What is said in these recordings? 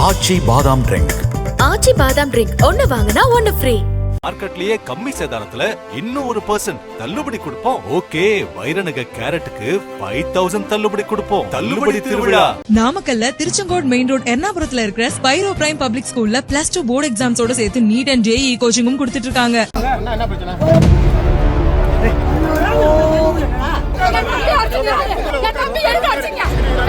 ஆச்சி பாதாம் ட்ரிங்க் ஆச்சி பாதாம் ட்ரிங்க் ஒன்னு வாங்கினா ஒன்னு ஃப்ரீ மார்க்கெட்லயே கம்மி சேதாரத்துல இன்னும் ஒரு பர்சன்ட் தள்ளுபடி கொடுப்போம் ஓகே வைரநக கேரட்டுக்கு ஃபைவ் தௌசண்ட் தள்ளுபடி கொடுப்போம் தள்ளுபடி திருவிழா நாமக்கல்ல திருச்செங்கோடு மெயின் ரோட் எர்ணாபுரத்துல இருக்கிற ஸ்பைரோ பிரைம் பப்ளிக் ஸ்கூல்ல பிளஸ் டூ போர்டு எக்ஸாம்ஸோட சேர்த்து நீட் அண்ட் ஜேஇ கோச்சிங்கும் கொடுத்துட்டு இருக்காங்க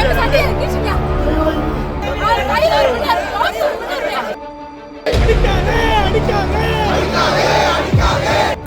என் தம்பி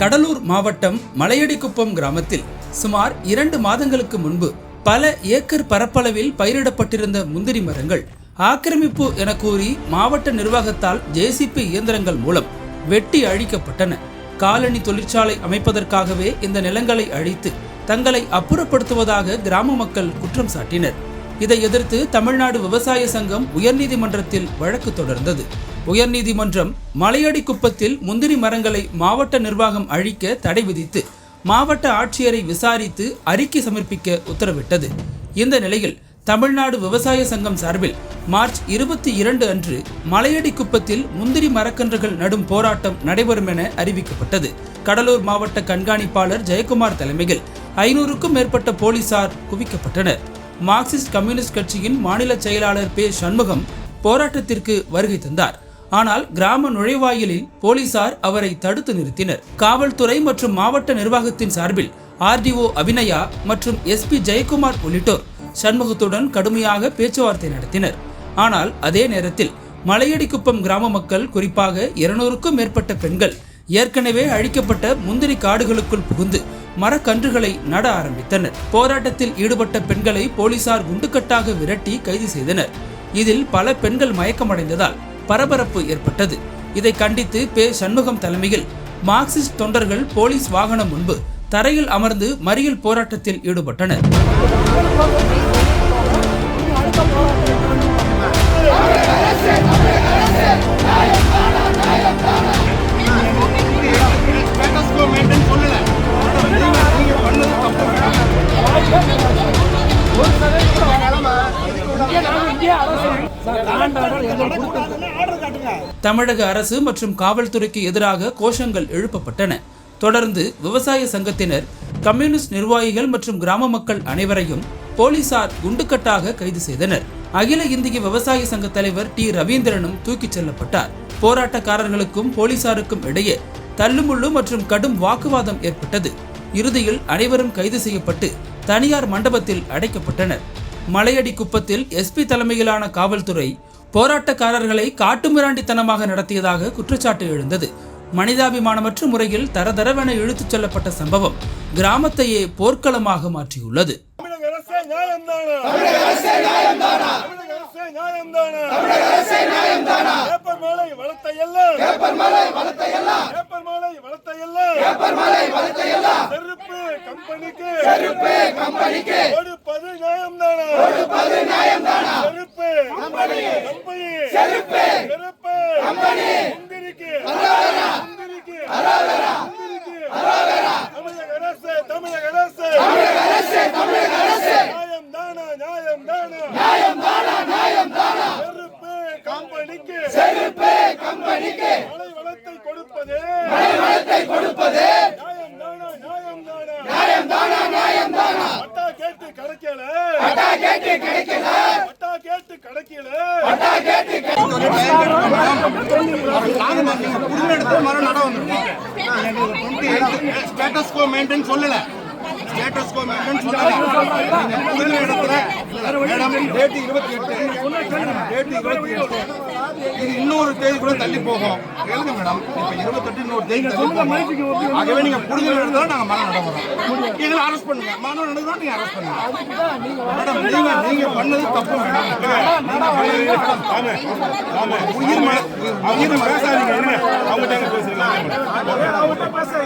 கடலூர் மாவட்டம் மலையடிக்குப்பம் கிராமத்தில் சுமார் இரண்டு மாதங்களுக்கு முன்பு பல ஏக்கர் பரப்பளவில் பயிரிடப்பட்டிருந்த முந்திரி மரங்கள் ஆக்கிரமிப்பு என கூறி மாவட்ட நிர்வாகத்தால் ஜேசிபி இயந்திரங்கள் மூலம் வெட்டி அழிக்கப்பட்டன. காலனி தொழிற்சாலை அமைப்பதற்காகவே இந்த நிலங்களை அழித்து தங்களை அப்புறப்படுத்துவதாக கிராம மக்கள் குற்றம் சாட்டினர். இதை எதிர்த்து தமிழ்நாடு விவசாய சங்கம் உயர்நீதிமன்றத்தில் வழக்கு தொடர்ந்தது. உயர்நீதிமன்றம் மலையடி குப்பத்தில் முந்திரி மரங்களை மாவட்ட நிர்வாகம் அழிக்க தடை விதித்து மாவட்ட ஆட்சியரை விசாரித்து அறிக்கை சமர்ப்பிக்க உத்தரவிட்டது. இந்த நிலையில் தமிழ்நாடு விவசாய சங்கம் சார்பில் மார்ச் இருபத்தி இரண்டு அன்று மலையடி குப்பத்தில் முந்திரி மரக்கன்றுகள் நடும் போராட்டம் நடைபெறும் என அறிவிக்கப்பட்டது. கடலூர் மாவட்ட கண்காணிப்பாளர் ஜெயக்குமார் தலைமையில் ஐநூறுக்கும் மேற்பட்ட போலீசார் குவிக்கப்பட்டனர். மார்க்சிஸ்ட் கம்யூனிஸ்ட் கட்சியின் மாநில செயலாளர் பே. சண்முகம் போராட்டத்திற்கு வருகை தந்தார். ஆனால் கிராம நுழைவாயிலில் போலீசார் அவரை தடுத்து நிறுத்தினர். காவல்துறை மற்றும் மாவட்ட நிர்வாகத்தின் சார்பில் ஆர்டிஓ அபிநயா மற்றும் எஸ்பி ஜெயக்குமார் உள்ளிட்டோர் சண்முகத்துடன் கடுமையாக பேச்சுவார்த்தை நடத்தினர். ஆனால் அதே நேரத்தில் மலையடிக்குப்பம் கிராம மக்கள் குறிப்பாக இருநூறுக்கும் மேற்பட்ட பெண்கள் ஏற்கனவே அழிக்கப்பட்ட முந்திரி காடுகளுக்குள் புகுந்து மரக்கன்றுகளை நட ஆரம்பித்தனர். போராட்டத்தில் ஈடுபட்ட பெண்களை போலீசார் குண்டுக்கட்டாக விரட்டி கைது செய்தனர். இதில் பல பெண்கள் மயக்கமடைந்ததால் பரபரப்பு ஏற்பட்டது. இதை கண்டித்து பே சண்முகம் தலைமையில் மார்க்சிஸ்ட் தொண்டர்கள் போலீஸ் வாகனம் முன்பு தரையில் அமர்ந்து மறியல் போராட்டத்தில் ஈடுபட்டனர். தமிழக அரசு மற்றும் காவல்துறைக்கு எதிராக கோஷங்கள் எழுப்பப்பட்டன. தொடர்ந்து விவசாய சங்கத்தினர் கம்யூனிஸ்ட் நிர்வாகிகள் மற்றும் கிராம மக்கள் அனைவரையும் போலீசார் குண்டுக்கட்டாக கைது செய்தனர். அகில இந்திய விவசாய சங்க தலைவர் டி. ரவீந்திரனும் தூக்கிச் செல்லப்பட்டார். போராட்டக்காரர்களுக்கும் போலீசாருக்கும் இடையே தள்ளுமுள்ளு மற்றும் கடும் வாக்குவாதம் ஏற்பட்டது. இறுதியில் அனைவரும் கைது செய்யப்பட்டு தனியார் மண்டபத்தில் அடைக்கப்பட்டனர். மலையடி குப்பத்தில் எஸ்பி தலைமையிலான காவல்துறை போராட்டக்காரர்களை காட்டுமிராண்டித்தனமாக நடத்தியதாக குற்றச்சாட்டு எழுந்தது. மனிதாபிமானமற்ற முறையில் தரதரவென இழுத்துச் செல்லப்பட்ட சம்பவம் கிராமத்தையே போர்க்களமாக மாற்றியுள்ளது. தமிழக அரசே நியாயம்தானா தமிழக அரசே நியாயம்தானா தமிழக அரசே நியாயம்தானா பேப்பர் மாலை வளர்த்த எல்லாம் கம்பெனிக்கு. செருப்பு கம்பெனிக்கு. கொடுப்பது நியாயம்தானா கொடுப்பது நியாயம்தானா செருப்பு. கம்பெனி. கம்பெனி. செருப்பு. செருப்பு. கம்பெனி. முந்திரிக்கு. தமிழக அரசு தமிழக அரசு. தமிழக அரசு தமிழக அரசு. நியாயம் தானா நியாயம் தானா. நியாயம் தானா நியாயம் தானா. செருப்பு கம்பெனிக்கு. செருப்பு கம்பெனிக்கு. மலை வளத்தை கொடுப்பது. மலை வளத்தை கொடுப்பது நியாயம் தானா நியாயம் தானா நியாயம் தானா நியாயம் தானா. பட்டா கேட்டு கிடைக்கல பட்டா கேட்டு கிடைக்கல பட்டா கேட்டு கிடைக்கல பட்டா கேட்டு ஸ்டேட்டஸ் கோ மெயின்டைன் சொல்லல. ஸ்டேட்டஸ் கோ மெயின்டைன் சொல்லல. மேடம் டேட் இருபத்தி எட்டு. டேட் இருபத்தி எட்டு. இது இன்னொரு தேதி கூட தள்ளி போகும். எழுதுங்க மேடம். இப்ப இருபத்தெட்டு இன்னொரு தேதி போகும். ஆகவே நீங்க புரிதல் எடுத்தா நாங்க மரம் நட போறோம். எங்களை அரெஸ்ட் பண்ணுங்க. மரம் நடந்தா நீங்க அரெஸ்ட் பண்ணுங்க. மேடம் நீங்க நீங்க பண்ணது தப்பு மேடம். உயிர் ம- உயிர் ம- அவங்ககிட்ட பேசுறீங்க?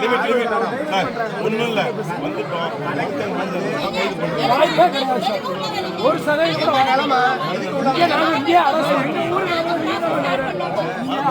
லிமிட் லிமிட் சார் ஒண்ணும் இல்ல வந்துட்டோம். ஒரு சதவீதம் நாங்கள் இங்கே அரசு எங்கள்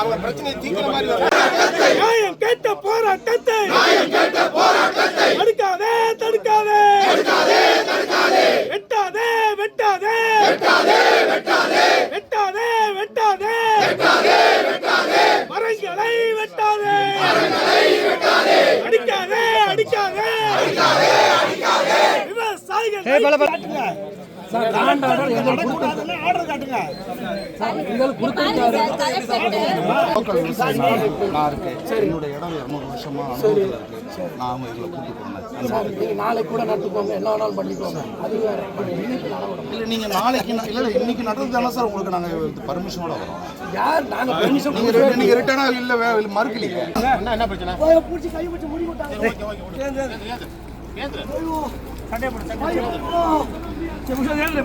அவங்க பிரச்சனை தீக்கிற மாதிரி கேட்ட போராட்டத்தை. வெட்டாதே அடிக்காதே அடிக்காதே. அடிக்காதே அடிக்காதே விவசாயிகள் சார் காண்டாடர் எங்களுக்கு சார் எங்களுக்கு கொடுத்துருக்காரு. நான் இருக்கேன் சரி. என்னுடைய இடம் இரநூறு சார். நாளைக்கு கூட நடத்துக்கோங்க. எல்லா நாளும் பண்ணிக்கோங்க. அது இல்லை நீங்கள் நாளைக்கு இல்லை இன்னைக்கு நடந்தது தானே சார் உங்களுக்கு நாங்கள் பர்மிஷனோட வரோம். யார்? நாங்கள் பெர்மிஷன் நீங்கள் நீங்கள் ரிட்டர்னாக இல்லை மறுக்கலையே என்ன சண்டை போடு. விட்டாங்க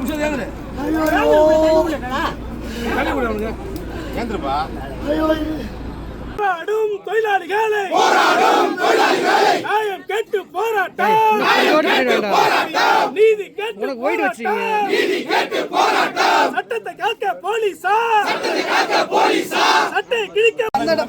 ஏந்திருப்பா. போராடும் தொழிலாளிகளை. போராடும் தொழிலாளிகளை. நியாயம் கேட்டு போராட்டம். நீதி கேட்டு போராட்டம். நீதி கேட்டு போராட்டம். சட்டத்தை காக்க போலீசா சட்டத்தை காக்க போலீசா சட்டை கிழிக்க மாநில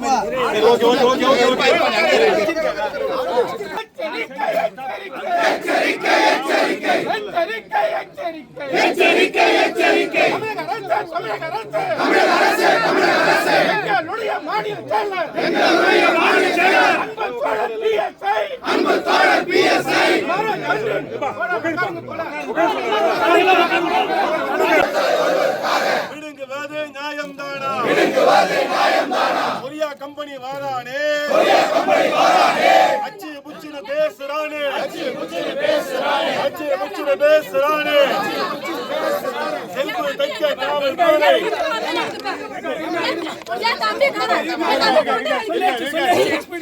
கொரியா கம்பெனி வாரானே கொரியா கம்பெனி வாரானே அச்சி புச்சின பேசுறானே அச்சி புச்சின பேசுறானே அச்சி புச்சின பேசுறானே செல்பு தைக்க காவல் துறை